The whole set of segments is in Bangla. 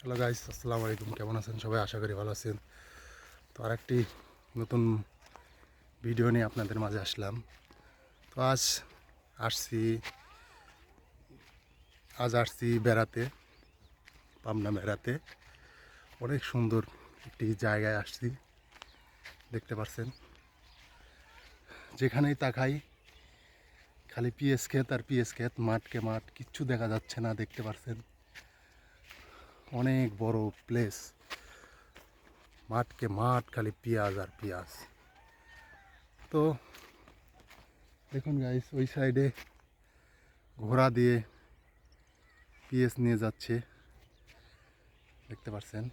হ্যালো গাইস, আসসালামু আলাইকুম। কেমন আছেন সবাই? আশা করি ভালো আছেন। তো আরেকটি নতুন ভিডিও নিয়ে আপনাদের মাঝে আসলাম। তো আজ আসছি আজ আসছি বেড়াতে, পাবনা বেড়াতে। অনেক সুন্দর একটি জায়গায় আসছি, দেখতে পাচ্ছেন যেখানেই তাকাই, খালি পিএস খেত আর পিএস খেত মাঠকে মাঠ, কিচ্ছু দেখা যাচ্ছে না, দেখতে পাচ্ছেন অনেক বড় প্লেস মাঠকে মাঠ, খালি পেঁয়াজ আর পেঁয়াজ। তো, দেখুন গাইস ওই সাইডে ঘোড়া দিয়ে পিএস নিয়ে যাচ্ছে। দেখতে পাচ্ছেন?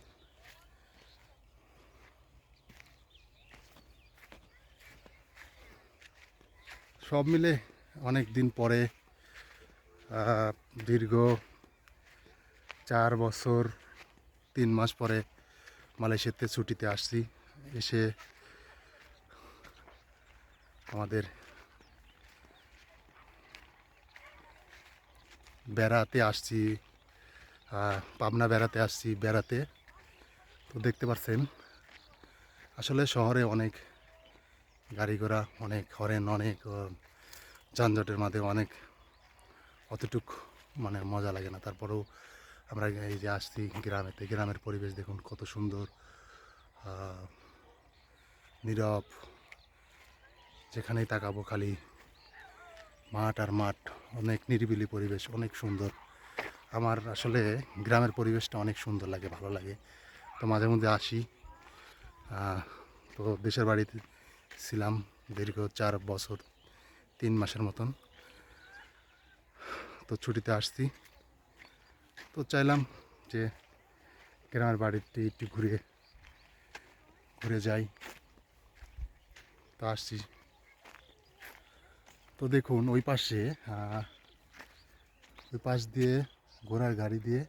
সব মিলে অনেক দিন পরে দীর্ঘ চার বছর, তিন মাস পরে মালয়েশিয়াতে ছুটিতে আসছি। এসে আমাদের বেড়াতে আসছি পাবনা বেড়াতে আসছি, বেড়াতে। তো দেখতে পাচ্ছেন আসলে শহরে অনেক গাড়ি ঘোড়া অনেক হরেন, অনেক যানজটের মাঝে অনেক অতটুক মানে মজা লাগে না। তারপরেও আমরা এই যে আসছি গ্রামেতে, গ্রামের পরিবেশ দেখুন কত সুন্দর নীরব, যেখানেই তাকাবো খালি মাঠ আর মাঠ, অনেক নিরিবিলি পরিবেশ, অনেক সুন্দর। আমার আসলে গ্রামের পরিবেশটা অনেক সুন্দর লাগে, ভালো লাগে। তো মাঝে মধ্যে আসি তো দেশের বাড়িতে ছিলাম দীর্ঘ চার বছর, তিন মাসের মতন। তো ছুটিতে আসছি। তো চাইলাম যে গ্রামের বাড়িতে একটু ঘুরে ঘুরে যাই। তো আসছি। তো দেখুন ওই পাশে ওই পাশ দিয়ে ঘোড়ার গাড়ি দিয়ে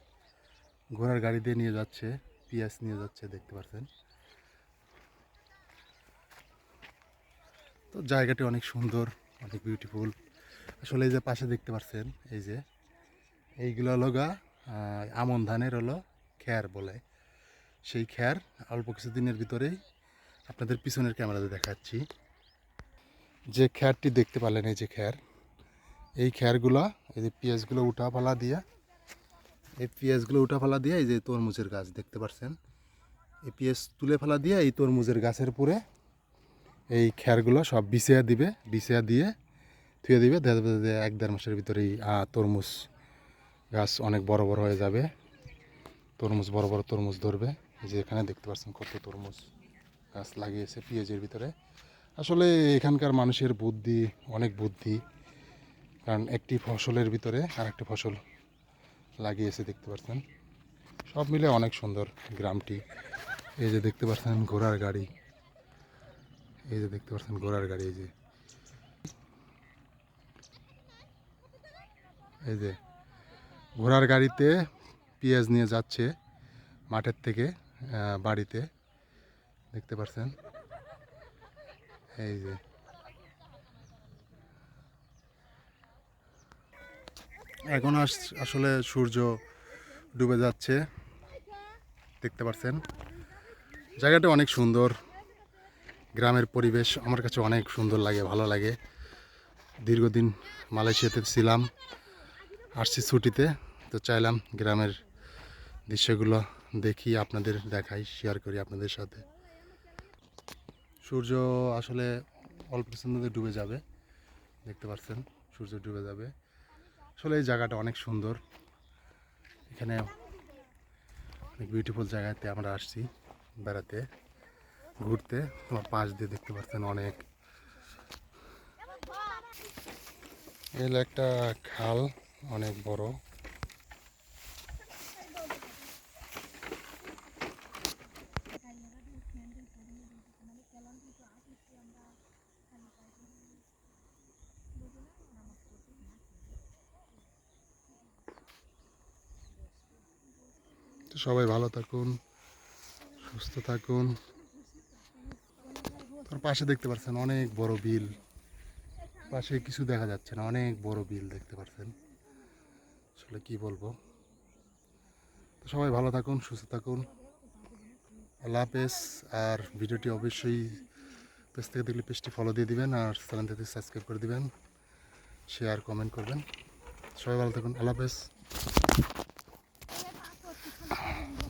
ঘোড়ার গাড়ি দিয়ে নিয়ে যাচ্ছে পিয়াস নিয়ে যাচ্ছে দেখতে পাচ্ছেন তো জায়গাটি অনেক সুন্দর অনেক বিউটিফুল আসলে এই যে পাশে দেখতে পাচ্ছেন এই যে এইগুলো হলো গা আহ, আমন ধানের হলো খ্যার বলে। সেই খ্যার অল্প কিছুদিনের ভিতরেই আপনাদের পিছনের ক্যামেরাতে দেখাচ্ছি। যে খ্যারটি দেখতে পারলেন, এই যে খ্যার, এই খ্যারগুলো, এই যে পেঁয়াজগুলো উঠা ফালা দিয়া, এই পেঁয়াজগুলো উঠা ফালা দিয়ে এই যে তরমুজের গাছ দেখতে পাচ্ছেন এই পেঁয়াজ তুলে ফেলা দিয়ে এই তরমুজের গাছের পুরে এই খ্যারগুলো সব বিছিয়া দিবে, বিছিয়া দিয়ে থুয়ে দিবে এক দেড় মাসের ভিতরেই তরমুজ গাছ অনেক বড় বড় হয়ে যাবে। তরমুজ বড় বড় তরমুজ ধরবে। যে এখানে দেখতে পাচ্ছেন কত তরমুজ গাছ লাগিয়েছে পেঁয়াজের ভিতরে। আসলে এখানকার মানুষের বুদ্ধি অনেক বুদ্ধি, কারণ একটি ফসলের ভিতরে আর একটি ফসল লাগিয়েছে দেখতে পাচ্ছেন। সব মিলে অনেক সুন্দর গ্রামটি। এই যে দেখতে পাচ্ছেন ঘোড়ার গাড়ি। এই যে দেখতে পাচ্ছেন ঘোড়ার গাড়ি, এই যে। এই যে ঘোড়ার গাড়িতে পেঁয়াজ নিয়ে যাচ্ছে মাঠের থেকে বাড়িতে। দেখতে পাচ্ছেন এই যে। এখন আস- আসলে সূর্য ডুবে যাচ্ছে। দেখতে পাচ্ছেন জায়গাটা অনেক সুন্দর। গ্রামের পরিবেশ আমার কাছে অনেক সুন্দর লাগে, ভালো লাগে। দীর্ঘদিন মালয়েশিয়াতে ছিলাম। আসছি ছুটিতে। তো চাইলাম গ্রামের দৃশ্যগুলো দেখি, আপনাদের দেখাই শেয়ার করি আপনাদের সাথে। সূর্য আসলে অল্প মধ্যে ডুবে যাবে, দেখতে পাচ্ছেন, সূর্য ডুবে যাবে। আসলে এই জায়গাটা অনেক সুন্দর। এখানে অনেক বিউটিফুল জায়গাতে আমরা আসছি বেড়াতে, ঘুরতে। তোমার পাশ দিয়ে দেখতে পাচ্ছেন অনেক। এল একটা খাল, অনেক বড়। তো সবাই ভালো থাকুন, সুস্থ থাকুন। তার পাশে দেখতে পাচ্ছেন অনেক বড় বিল। পাশে কিছু দেখা যাচ্ছে না, অনেক বড় বিল দেখতে পাচ্ছেন। আসলে কি বলব? তো সবাই ভালো থাকুন, সুস্থ থাকুন। আল্লাহ হাফেজ। আর ভিডিওটি অবশ্যই পেজ থেকে দেখলে পেজটি ফলো দিয়ে দিবেন আর চ্যানেল থেকে সাবস্ক্রাইব করে দিবেন। শেয়ার কমেন্ট করবেন। সবাই ভালো থাকুন, আল্লাহ হাফেজ।